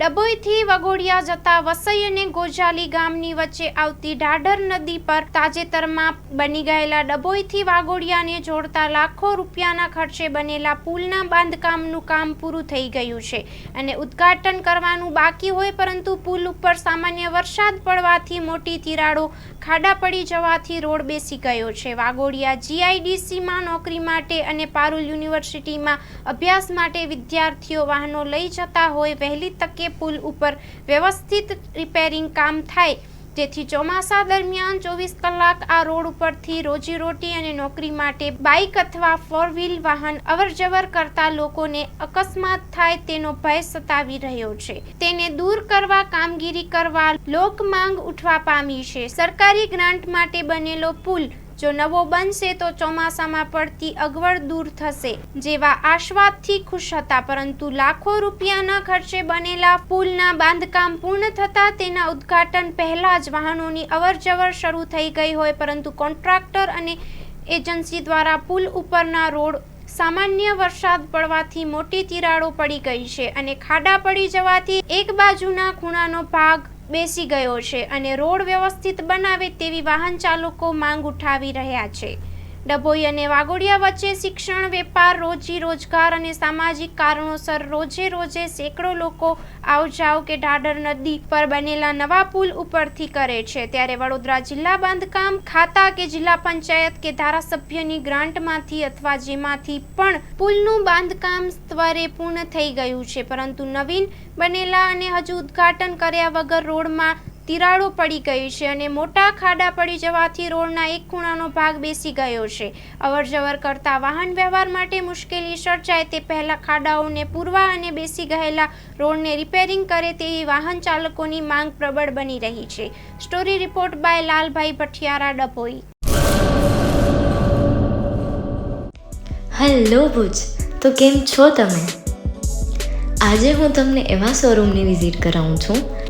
ડભોઈથી વગોડિયા જતા વસઈ અને ગોજાલી ગામની વચ્ચે આવતી ઢાઢર નદી પર તાજેતરમાં બની ગયેલા ડભોઈથી વાગોડિયાને જોડતા લાખો રૂપિયાના ખર્ચે બનેલા પુલના બાંધકામનું કામ પૂરું થઈ ગયું છે અને ઉદ્ઘાટન કરવાનું બાકી હોય પરંતુ પુલ ઉપર સામાન્ય વરસાદ પડવાથી મોટી તિરાડો ખાડા પડી જવાથી રોડ બેસી ગયો છે. વાગોડિયા જીઆઈડીસીમાં નોકરી માટે અને પારુલ યુનિવર્સિટીમાં અભ્યાસ માટે વિદ્યાર્થીઓ વાહનો લઈ જતા હોય વહેલી તકે પુલ ઉપર વ્યવસ્થિત રિપેરિંગ કામ થાય. જેથી ચોમાસા દરમિયાન ચોવીસ કલાક આ રોડ ઉપરથી રોજીરોટી અને નોકરી માટે બાઇક અથવા ફોર વ્હીલ વાહન અવરજવર કરતા લોકોને અકસ્માત થાય તેનો ભય સતાવી રહ્યો છે. તેને દૂર કરવા, કામગીરી કરવા લોક માંગ ઉઠવા પામી છે. સરકારી ગ્રાન્ટ માટે બનેલો પુલ જો નવો બનશે તો ચોમાસામાં પડતી અગવડ દૂર થશે. જેવા આશ્વાદથી ખુશ હતા, પરંતુ લાખો રૂપિયાના ખર્ચે બનેલા પુલના બાંધકામ પૂર્ણ થતાં તેના ઉદ્ઘાટન પહેલા જ વાહનોની અવરજવર શરૂ થઈ ગઈ હોય, પરંતુ કોન્ટ્રાક્ટર અને એજન્સી દ્વારા પુલ ઉપરના રોડ સામાન્ય વરસાદ પડવાથી મોટી તિરાડો પડી ગઈ છે અને ખાડા પડી જવાથી એક બાજુના ખૂણાનો ભાગ બેસી ગયો છે અને રોડ વ્યવસ્થિત બનાવે તેવી વાહન ચાલકો માંગ ઉઠાવી રહ્યા છે. ડભોઈ અને વાગોડિયા વચ્ચે શિક્ષણ, વેપાર, રોજી રોજગાર અને સામાજિક કારણોસર રોજે રોજે સેંકડો લોકો આવજાવ કે ઢાઢર નદી પર બનેલા નવા પુલ ઉપરથી કરે છે. ત્યારે વડોદરા જિલ્લા બાંધકામ ખાતા કે જિલ્લા પંચાયત કે ધારાસભ્યની ગ્રાન્ટમાંથી અથવા જેમાંથી પણ પુલનું બાંધકામ સ્તરે પૂર્ણ થઈ ગયું છે. પરંતુ નવીન બનેલા અને હજુ ઉદ્ઘાટન કર્યા વગર રોડમાં તિરાડો પડી ગઈ છે અને મોટા ખાડા પડી જવાથી રોડના એક ખૂણાનો ભાગ બેસી ગયો છે. અવરજવર કરતા વાહન વ્યવહાર માટે મુશ્કેલી સર્જાય તે પહેલા ખાડાઓને પૂરવા અને બેસી ગયેલા રોડને રિપેરિંગ કરે તેવી વાહન ચાલકોની માંગ પ્રબળ બની રહી છે. Story report by Lalbhai Bhathiyara Dabhoi. Hello Bhuj, તો કેમ છો તમે? આજે હું તમને એવા શોરૂમની વિઝિટ કરાવું છું